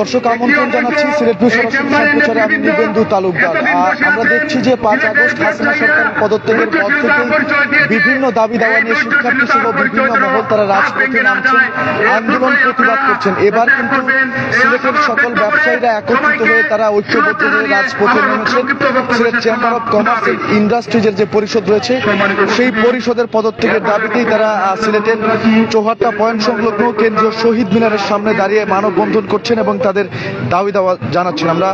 দর্শক আমন্ত্রণ জানাচ্ছি সিলেট নিউজ সরাসরি সম্প্রচারে আমি নিবেন্দু তালুকদার। আর আমরা দেখছি যে পাঁচ আগস্ট হাসিনা সরকার পদত্যাগের পর থেকে বিভিন্ন দাবি দাওয়া নিয়ে শিক্ষার্থী সহ বিভিন্ন মহল তারা রাজপথে নামছেন আন্দোলন প্রতিবাদ করছেন। এবার কিন্তু সিলেটের সকল ব্যবসায়ীরা একত্রিত হয়ে তারা ঐক্যবদ্ধ হয়ে রাজপথে নেমেছেন। Sylhet chamber of commerce and ইন্ডাস্ট্রিজের যে পরিষদ রয়েছে সেই পরিষদের পদত্যাগের দাবিতেই তারা সিলেটের চৌহাট্টা পয়েন্ট সংলগ্ন কেন্দ্রীয় শহীদ মিনারের সামনে দাঁড়িয়ে মানববন্ধন করছেন এবং তাদের দাবি দাওয়া জানাচ্ছেন। আমরা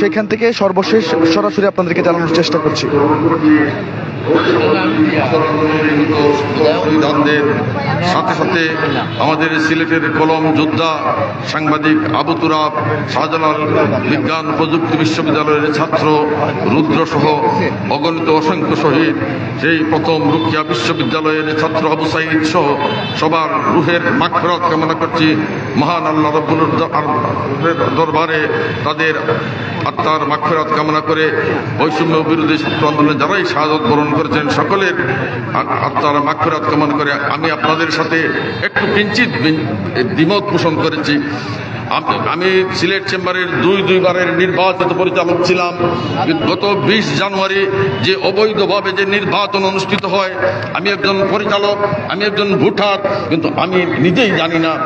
সেখান থেকে সর্বশেষ সরাসরি আপনাদেরকে জানানোর চেষ্টা করছি। শহীদদের সাথে সাথে আমাদের সিলেটের কলম যোদ্ধা সাংবাদিক আবু তুরাব, শাহজালাল বিজ্ঞান প্রযুক্তি বিশ্ববিদ্যালয়ের ছাত্র রুদ্রসহ অগণিত অসংখ্য শহীদ, সেই প্রথম রুকিয়া বিশ্ববিদ্যালয়ের ছাত্র আবু সাইদ সহ সবার রুহের মাখরাত কামনা করছি। মহান আল্লাহ রব্বুল দরবারে তাদের আত্মার মাক্ষরাত কামনা করে বৈষম্য বিরোধী আন্দোলনে যারাই শাহাদত বরণ করেছেন সকলের আত্মার মাক্ষরাত কামনা করে আমি আপনাদের সাথে একটু কিঞ্চিত দ্বিমত পোষণ করেছি। আম- সিলেট চেম্বারের দুই দুইবারের নির্বাচিত পরিচালক ছিলাম। গত বিশ জানুয়ারি যে অবৈধভাবে যে নির্বাচন অনুষ্ঠিত হয়, আমি একজন পরিচালক, আমি একজন ভোটার, কিন্তু আমি নিজেই জানি না।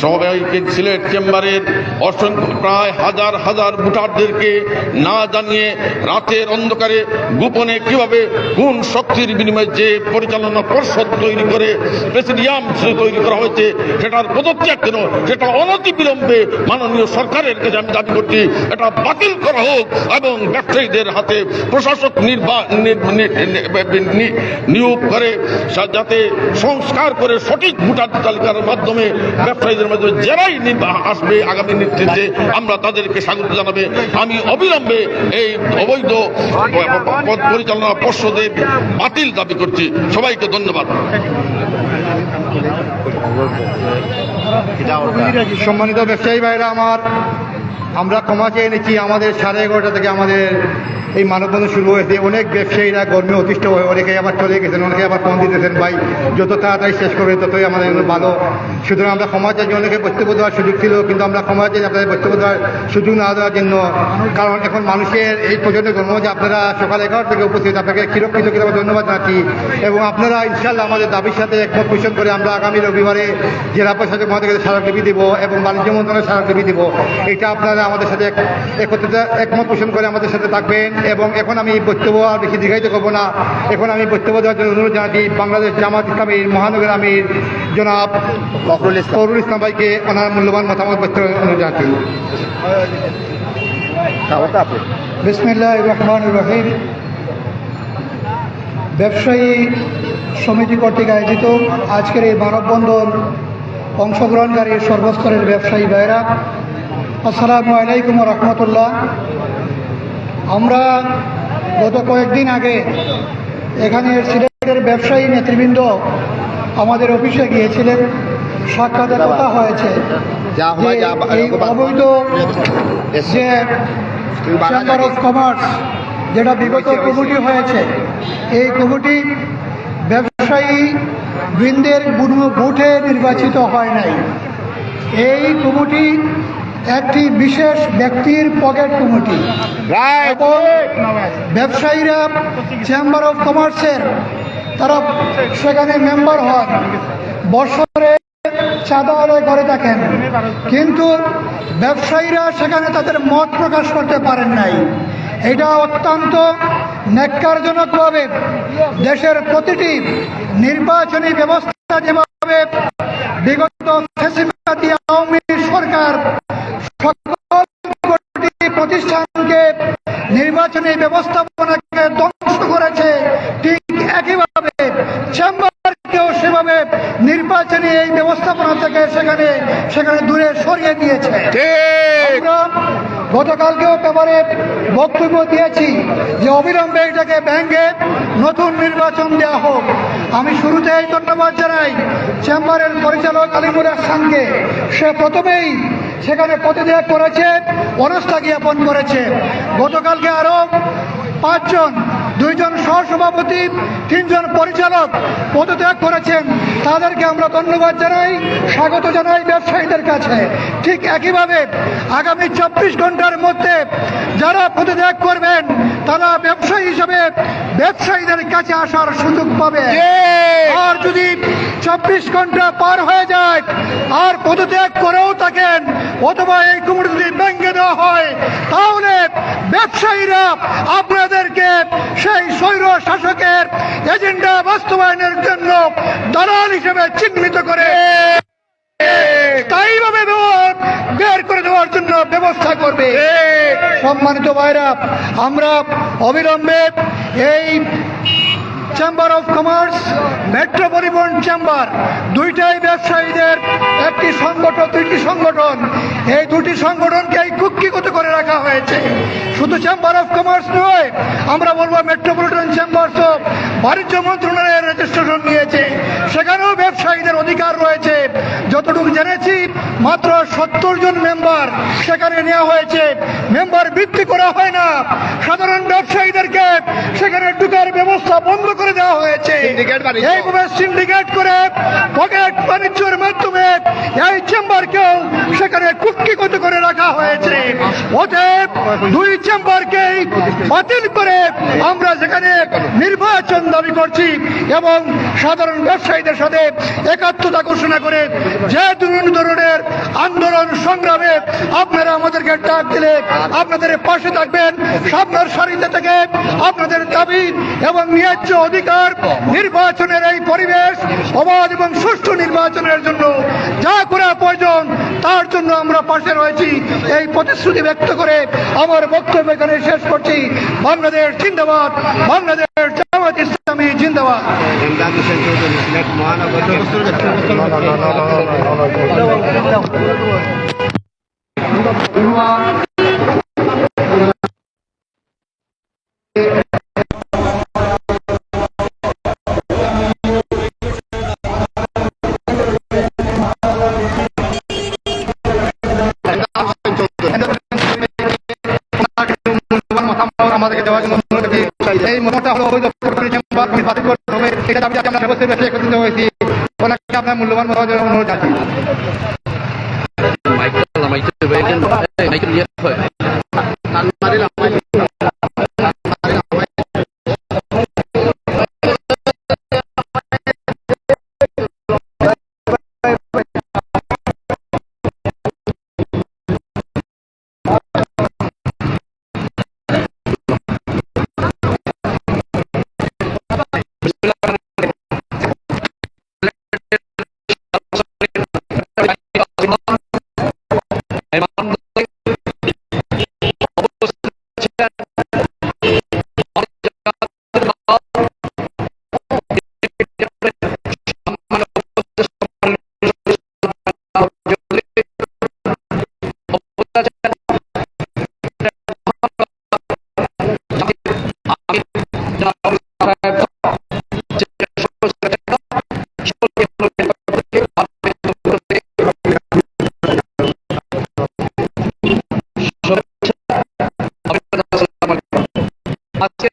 সবাইকে সিলেট চেম্বারের অসংখ্য, প্রায় হাজার হাজার ভোটারদেরকে না জানিয়ে রাতের অন্ধকারে গোপনে কীভাবে কোন শক্তির বিনিময়ে যে পরিচালনা পর্ষদ তৈরি করে, প্রেসিডিয়াম তৈরি করা হয়েছে, সেটার পদত্যাগ কেন? সেটা অনতি বিলম্বে মাননীয় সরকারের কাছে আমি দাবি করছি এটা বাতিল করা হোক এবং ব্যবসায়ীদের হাতে প্রশাসক নিয়োগ করে যাতে সংস্কার করে সঠিক ভোটার তালিকার মাধ্যমে ব্যবসায়ীদের মাধ্যমে যারাই আসবে আগামী নেতৃত্বে। আমরা তাদেরকে স্বাগত জানাবে। আমি অবিলম্বে এই অবৈধ পরিচালনা পর্ষদের বাতিল দাবি করছি। সবাইকে ধন্যবাদ। সম্মানিত ব্যবসায়ী ভাইরা আমার আমরা ক্ষমা চেয়ে নিচ্ছি, আমাদের সাড়ে এগারোটা থেকে আমাদের এই মানববন্ধন শুরু হয়েছে অনেক ব্যবসায়ীরা গরমে অতিষ্ঠ হয়ে অনেকে আবার চলে গেছেন, অনেকে আবার ফোন দিতেছেন, ভাই, যত তাড়াতাড়ি শেষ করবে, ততই আমাদের ভালো। সুতরাং আমরা ক্ষমা চাই অনেকে বক্তব্য দেওয়ার সুযোগ ছিল, কিন্তু আমরা ক্ষমা চাই আপনাদের বক্তব্য দেওয়ার সুযোগ না দেওয়ার জন্য। কারণ এখন মানুষের এই পর্যন্ত গরম যে আপনারা সকাল এগারো থেকে উপস্থিত, আপনাকে কিরক্ষিত কীরকম ধন্যবাদ জানাচ্ছি। এবং আপনারা ইনশাল্লাহ আমাদের দাবির সাথে একমত পোষণ করে আমরা আগামী রবিবারে জেলা প্রশাসক মহাদেরকে স্মারকলিপি দিব এবং বাণিজ্য মন্ত্রণালয়ের স্মারকলিপি দিব। এটা আপনারা আমাদের সাথে একত্রিত একমত পোষণ করে আমাদের সাথে থাকবেন এবং এখন আমি বক্তব্য আর বেশি দীর্ঘায়িত করব না। এখন আমি বক্তব্য দেওয়ার জন্য অনুরোধ জানাচ্ছি বাংলাদেশ জামাত ইসলামীর মহানগর আমির জনাব ফখরুল ইসলাম। ফখরুল ইসলাম ভাইকে ওনার মূল্যবান মতামত ব্যক্ত অনুরোধ জানাচ্ছি। বিসমিল্লাহ রহমান রহিম। ব্যবসায়ী সমিতি কর্তৃক আয়োজিত আজকের এই মানববন্ধন অংশগ্রহণকারী সর্বস্তরের ব্যবসায়ী ভাইরা আসসালামু আলাইকুম রহমতুল্লাহ। আমরা গত কয়েকদিন আগে এখানে সিলেটের ব্যবসায়ী নেতৃবৃন্দ আমাদের অফিসে গিয়েছিলেন। সাক্ষাতে কথা হয়েছে এই অবৈধ যে চেম্বার অফ কমার্স যেটা বিগত কমিটি হয়েছে এই কমিটি ব্যবসায়ী বৃন্দের ভোটে নির্বাচিত হয় নাই। এই কমিটি একটি বিশেষ ব্যক্তির পকেট কমিটি। এবং ব্যবসায়ীরা চেম্বার অফ কমার্সের তারা সেখানে মেম্বার হন বছরে চাঁদা আদায় করে থাকেন। কিন্তু ব্যবসায়ীরা সেখানে তাদের মত প্রকাশ করতে পারেন নাই। এটা অত্যন্ত ন্যাক্কারজনকভাবে দেশের প্রতিটি নির্বাচনী ব্যবস্থা যেভাবে বিগত আওয়ামী সরকার সকল প্রতিষ্ঠানকে নির্বাচনী ব্যবস্থাপনাকে ধ্বংস করেছে ঠিক একইভাবে চেম্বারকেও সেভাবে নির্বাচনী এই ব্যবস্থাপনা থেকে সেখানে সেখানে দূরে সরিয়ে দিয়েছে। গতকালকেও পেপারে বক্তব্য দিয়েছি যে অবিলম্বে এটাকে ব্যাংকে নতুন নির্বাচন দেওয়া হোক। আমি শুরুতেই ধন্যবাদ জানাই চেম্বারের পরিচালক আলিমুর আহসানকে সে প্রথমেই সেখানে প্রতিদেয় করেছে অনাস্থা জ্ঞাপন করেছে। গতকালকে আরও পাঁচজন, দুইজন সহসভাপতি, তিনজন পরিচালক পদত্যাগ করেছেন। তাদেরকে আমরা ধন্যবাদ জানাই, স্বাগত জানাই ব্যবসায়ীদের কাছে। ঠিক একইভাবে আগামী চব্বিশ ঘণ্টার মধ্যে যারা পদত্যাগ করবেন তারা ব্যবসায়ী হিসাবে ব্যবসায়ীদের কাছে আসার সুযোগ পাবে। আর যদি চব্বিশ ঘণ্টা পার হয়ে যায় আর পদত্যাগ করেও থাকেন অথবা এই কুমড়ি যদি ভেঙে দেওয়া হয় তাহলে ব্যবসায়ীরা আপনাদেরকে সেই স্বৈর শাসকের এজেন্ডা বাস্তবায়নের জন্য দালাল হিসেবে চিহ্নিত করে তাইভাবে বের করে দেওয়ার জন্য ব্যবস্থা করবে। সম্মানিত ভাইরা, আমরা অবিলম্বে এই চেম্বার অফ কমার্স মেট্রো পরিবহন চেম্বার দুইটাই ব্যবসায়ীদের একটি সংগঠন দুইটি সংগঠন। এই দুটি সংগঠনকে এই কুক্ষিগত করে রাখা হয়েছে। শুধু চেম্বার অফ কমার্স নয়, আমরা বলব মেট্রোপলিটন চেম্বার্স অফ বাণিজ্য মন্ত্রণালয়ের রেজিস্ট্রেশন নিয়েছে। সেখানেও ব্যবসায়ীদের অধিকার রয়েছে। যতটুকু জেনেছি মাত্র সত্তর জন মেম্বার সেখানে নেওয়া হয়েছে। মেম্বার বৃদ্ধি করা হয় না। সাধারণ ব্যবসায়ীদেরকে সেখানে ঢুকার ব্যবস্থা বন্ধ করে দেওয়া হয়েছে। এইভাবে সিন্ডিকেট করে পকেট বাণিজ্যের মাধ্যমে এই চেম্বারকেও সেখানে কুক্ষিগত করে রাখা হয়েছে। অতএব দুই চেম্বারকেই বাতিল করে আমরা সেখানে নির্বাচন দাবি করছি এবং সাধারণ ব্যবসায়ীদের সাথে একাত্মতা ঘোষণা করে যে ধরনের আন্দোলন সংগ্রামে আপনারা আমাদেরকে ডাক দিলে আপনাদের পাশে থাকবেন, সামনের সারিতে থেকে আপনাদের দাবি এবং ন্যায্য অধিকার নির্বাচনের এই পরিবেশ, অবাধ এবং সুষ্ঠু নির্বাচনের জন্য যা করা প্রয়োজন, তার জন্য আমরা পাশে রয়েছি। এই প্রতিশ্রুতি ব্যক্ত করে আমার বক্তব্য এখানে শেষ করছি। বাংলাদেশ জিন্দাবাদ, বাংলাদেশ জামাত ইসলামী জিন্দাবাদ। আমাদেরকে দেওয়ার জন্য এই মতামতটা হলো অবৈধ সরকারি চেম্বার বাতিল করতে হবে এটা দাবিতে আমরা ব্যবসায়ী বেশি একত্রিত হয়েছি ওনাকে আপনার মূল্যবান মতামত অনুরোধ জানাচ্ছি আজকে